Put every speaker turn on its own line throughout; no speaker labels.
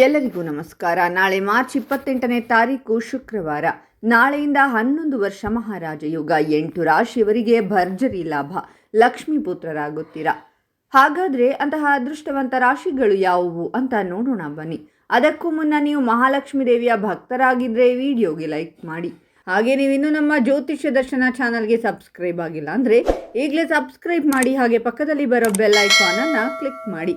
ಎಲ್ಲರಿಗೂ ನಮಸ್ಕಾರ. ನಾಳೆ ಮಾರ್ಚ್ ಇಪ್ಪತ್ತೆಂಟನೇ ತಾರೀಕು ಶುಕ್ರವಾರ. ನಾಳೆಯಿಂದ ಹನ್ನೊಂದು ವರ್ಷ ಮಹಾರಾಜ ಯುಗ ಎಂಟು ರಾಶಿಯವರಿಗೆ ಭರ್ಜರಿ ಲಾಭ. ಲಕ್ಷ್ಮೀ ಪುತ್ರರಾಗುತ್ತೀರಾ? ಹಾಗಾದ್ರೆ ಅಂತಹ ಅದೃಷ್ಟವಂತ ರಾಶಿಗಳು ಯಾವುವು ಅಂತ ನೋಡೋಣ ಬನ್ನಿ. ಅದಕ್ಕೂ ಮುನ್ನ ನೀವು ಮಹಾಲಕ್ಷ್ಮೀ ದೇವಿಯ ಭಕ್ತರಾಗಿದ್ದರೆ ವಿಡಿಯೋಗೆ ಲೈಕ್ ಮಾಡಿ. ಹಾಗೆ ನೀವು ಇನ್ನೂ ನಮ್ಮ ಜ್ಯೋತಿಷ್ಯ ದರ್ಶನ ಚಾನಲ್ಗೆ ಸಬ್ಸ್ಕ್ರೈಬ್ ಆಗಿಲ್ಲ ಅಂದರೆ ಈಗಲೇ ಸಬ್ಸ್ಕ್ರೈಬ್ ಮಾಡಿ ಹಾಗೆ ಪಕ್ಕದಲ್ಲಿ ಬರೋ ಬೆಲ್ ಐಕಾನನ್ನು ಕ್ಲಿಕ್ ಮಾಡಿ.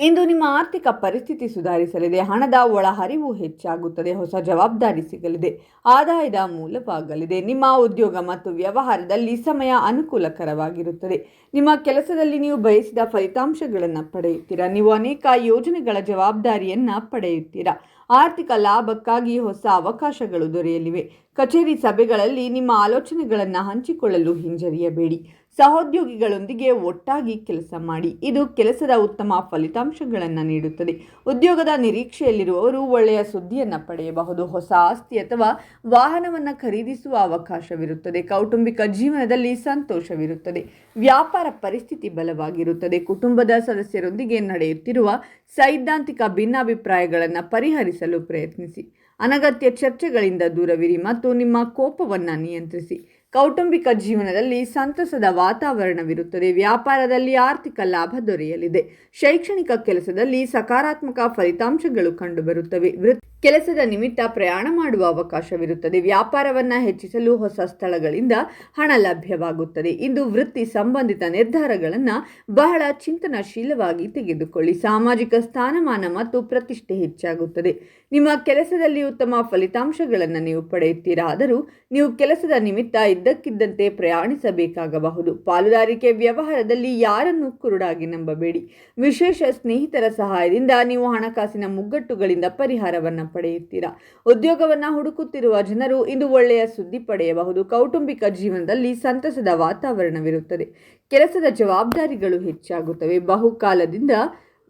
ಇಂದು ನಿಮ್ಮ ಆರ್ಥಿಕ ಪರಿಸ್ಥಿತಿ ಸುಧಾರಿಸಲಿದೆ. ಹಣದ ಒಳಹರಿವು ಹೆಚ್ಚಾಗುತ್ತದೆ. ಹೊಸ ಜವಾಬ್ದಾರಿ ಸಿಗಲಿದೆ. ಆದಾಯದ ಮೂಲವಾಗಲಿದೆ. ನಿಮ್ಮ ಉದ್ಯೋಗ ಮತ್ತು ವ್ಯವಹಾರದಲ್ಲಿ ಸಮಯ ಅನುಕೂಲಕರವಾಗಿರುತ್ತದೆ. ನಿಮ್ಮ ಕೆಲಸದಲ್ಲಿ ನೀವು ಬಯಸಿದ ಫಲಿತಾಂಶಗಳನ್ನು ಪಡೆಯುತ್ತೀರಾ? ನೀವು ಅನೇಕ ಯೋಜನೆಗಳ ಜವಾಬ್ದಾರಿಯನ್ನು ಪಡೆಯುತ್ತೀರಾ? ಆರ್ಥಿಕ ಲಾಭಕ್ಕಾಗಿ ಹೊಸ ಅವಕಾಶಗಳು ದೊರೆಯಲಿವೆ. ಕಚೇರಿ ಸಭೆಗಳಲ್ಲಿ ನಿಮ್ಮ ಆಲೋಚನೆಗಳನ್ನು ಹಂಚಿಕೊಳ್ಳಲು ಹಿಂಜರಿಯಬೇಡಿ. ಸಹೋದ್ಯೋಗಿಗಳೊಂದಿಗೆ ಒಟ್ಟಾಗಿ ಕೆಲಸ ಮಾಡಿ. ಇದು ಕೆಲಸದ ಉತ್ತಮ ಫಲಿತಾಂಶಗಳನ್ನು ನೀಡುತ್ತದೆ. ಉದ್ಯೋಗದ ನಿರೀಕ್ಷೆಯಲ್ಲಿರುವವರು ಒಳ್ಳೆಯ ಸುದ್ದಿಯನ್ನು ಪಡೆಯಬಹುದು. ಹೊಸ ಆಸ್ತಿ ಅಥವಾ ವಾಹನವನ್ನು ಖರೀದಿಸುವ ಅವಕಾಶವಿರುತ್ತದೆ. ಕೌಟುಂಬಿಕ ಜೀವನದಲ್ಲಿ ಸಂತೋಷವಿರುತ್ತದೆ. ವ್ಯಾಪಾರ ಪರಿಸ್ಥಿತಿ ಬಲವಾಗಿರುತ್ತದೆ. ಕುಟುಂಬದ ಸದಸ್ಯರೊಂದಿಗೆ ನಡೆಯುತ್ತಿರುವ ಸೈದ್ಧಾಂತಿಕ ಭಿನ್ನಾಭಿಪ್ರಾಯಗಳನ್ನು ಪರಿಹರಿಸಲು ಪ್ರಯತ್ನಿಸಿ. ಅನಗತ್ಯ ಚರ್ಚೆಗಳಿಂದ ದೂರವಿರಿ ಮತ್ತು ನಿಮ್ಮ ಕೋಪವನ್ನು ನಿಯಂತ್ರಿಸಿ. ಕೌಟುಂಬಿಕ ಜೀವನದಲ್ಲಿ ಸಂತಸದ ವಾತಾವರಣವಿರುತ್ತದೆ. ವ್ಯಾಪಾರದಲ್ಲಿ ಆರ್ಥಿಕ ಲಾಭ ದೊರೆಯಲಿದೆ. ಶೈಕ್ಷಣಿಕ ಕೆಲಸದಲ್ಲಿ ಸಕಾರಾತ್ಮಕ ಫಲಿತಾಂಶಗಳು ಕಂಡುಬರುತ್ತವೆ. ವೃತ್ ಕೆಲಸದ ನಿಮಿತ್ತ ಪ್ರಯಾಣ ಮಾಡುವ ಅವಕಾಶವಿರುತ್ತದೆ. ವ್ಯಾಪಾರವನ್ನು ಹೆಚ್ಚಿಸಲು ಹೊಸ ಸ್ಥಳಗಳಿಂದ ಹಣ ಲಭ್ಯವಾಗುತ್ತದೆ. ಇಂದು ವೃತ್ತಿ ಸಂಬಂಧಿತ ನಿರ್ಧಾರಗಳನ್ನು ಬಹಳ ಚಿಂತನಶೀಲವಾಗಿ ತೆಗೆದುಕೊಳ್ಳಿ. ಸಾಮಾಜಿಕ ಸ್ಥಾನಮಾನ ಮತ್ತು ಪ್ರತಿಷ್ಠೆ ಹೆಚ್ಚಾಗುತ್ತದೆ. ನಿಮ್ಮ ಕೆಲಸದಲ್ಲಿ ಉತ್ತಮ ಫಲಿತಾಂಶಗಳನ್ನು ನೀವು ಪಡೆಯುತ್ತೀರಾದರೂ ನೀವು ಕೆಲಸದ ನಿಮಿತ್ತ ಇದ್ದಕ್ಕಿದ್ದಂತೆ ಪ್ರಯಾಣಿಸಬೇಕಾಗಬಹುದು. ಪಾಲುದಾರಿಕೆ ವ್ಯವಹಾರದಲ್ಲಿ ಯಾರನ್ನು ಕುರುಡಾಗಿ ನಂಬಬೇಡಿ. ವಿಶೇಷ ಸ್ನೇಹಿತರ ಸಹಾಯದಿಂದ ನೀವು ಹಣಕಾಸಿನ ಮುಗ್ಗಟ್ಟುಗಳಿಂದ ಪರಿಹಾರವನ್ನು ಪಡೆಯುತ್ತೀರಾ? ಉದ್ಯೋಗವನ್ನು ಹುಡುಕುತ್ತಿರುವ ಜನರು ಇಂದು ಒಳ್ಳೆಯ ಸುದ್ದಿ ಪಡೆಯಬಹುದು. ಕೌಟುಂಬಿಕ ಜೀವನದಲ್ಲಿ ಸಂತಸದ ವಾತಾವರಣವಿರುತ್ತದೆ. ಕೆಲಸದ ಜವಾಬ್ದಾರಿಗಳು ಹೆಚ್ಚಾಗುತ್ತವೆ. ಬಹುಕಾಲದಿಂದ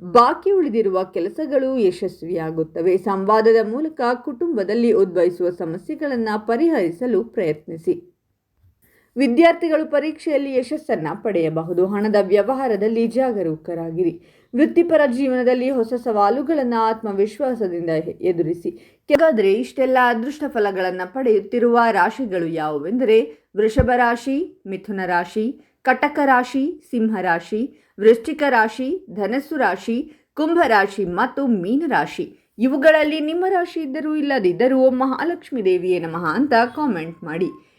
ಬಾಕಿ ಉಳಿದಿರುವ ಕೆಲಸಗಳು ಯಶಸ್ವಿಯಾಗುತ್ತವೆ. ಸಂವಾದದ ಮೂಲಕ ಕುಟುಂಬದಲ್ಲಿ ಉದ್ಭವಿಸುವ ಸಮಸ್ಯೆಗಳನ್ನು ಪರಿಹರಿಸಲು ಪ್ರಯತ್ನಿಸಿ. ವಿದ್ಯಾರ್ಥಿಗಳು ಪರೀಕ್ಷೆಯಲ್ಲಿ ಯಶಸ್ಸನ್ನು ಪಡೆಯಬಹುದು. ಹಣದ ವ್ಯವಹಾರದಲ್ಲಿ ಜಾಗರೂಕರಾಗಿರಿ. ವೃತ್ತಿಪರ ಜೀವನದಲ್ಲಿ ಹೊಸ ಸವಾಲುಗಳನ್ನು ಆತ್ಮವಿಶ್ವಾಸದಿಂದ ಎದುರಿಸಿ. ಹಾಗಾದರೆ ಇಷ್ಟೆಲ್ಲ ಅದೃಷ್ಟ ಫಲಗಳನ್ನು ಪಡೆಯುತ್ತಿರುವ ರಾಶಿಗಳು ಯಾವುವೆಂದರೆ ವೃಷಭ ರಾಶಿ, ಮಿಥುನ ರಾಶಿ, ಕಟಕ ರಾಶಿ, ಸಿಂಹ ರಾಶಿ, ವೃಶ್ಚಿಕ ರಾಶಿ, ಧನಸ್ಸು ರಾಶಿ, ಕುಂಭ ರಾಶಿ ಮತ್ತು ಮೀನರಾಶಿ ಇವುಗಳಲ್ಲಿ ನಿಮ್ಮ ರಾಶಿ ಇದ್ದರೂ ಇಲ್ಲದಿದ್ದರೂ ಮಹಾಲಕ್ಷ್ಮೀ ದೇವಿಯೇ ನಮಃ ಅಂತ ಕಾಮೆಂಟ್ ಮಾಡಿ.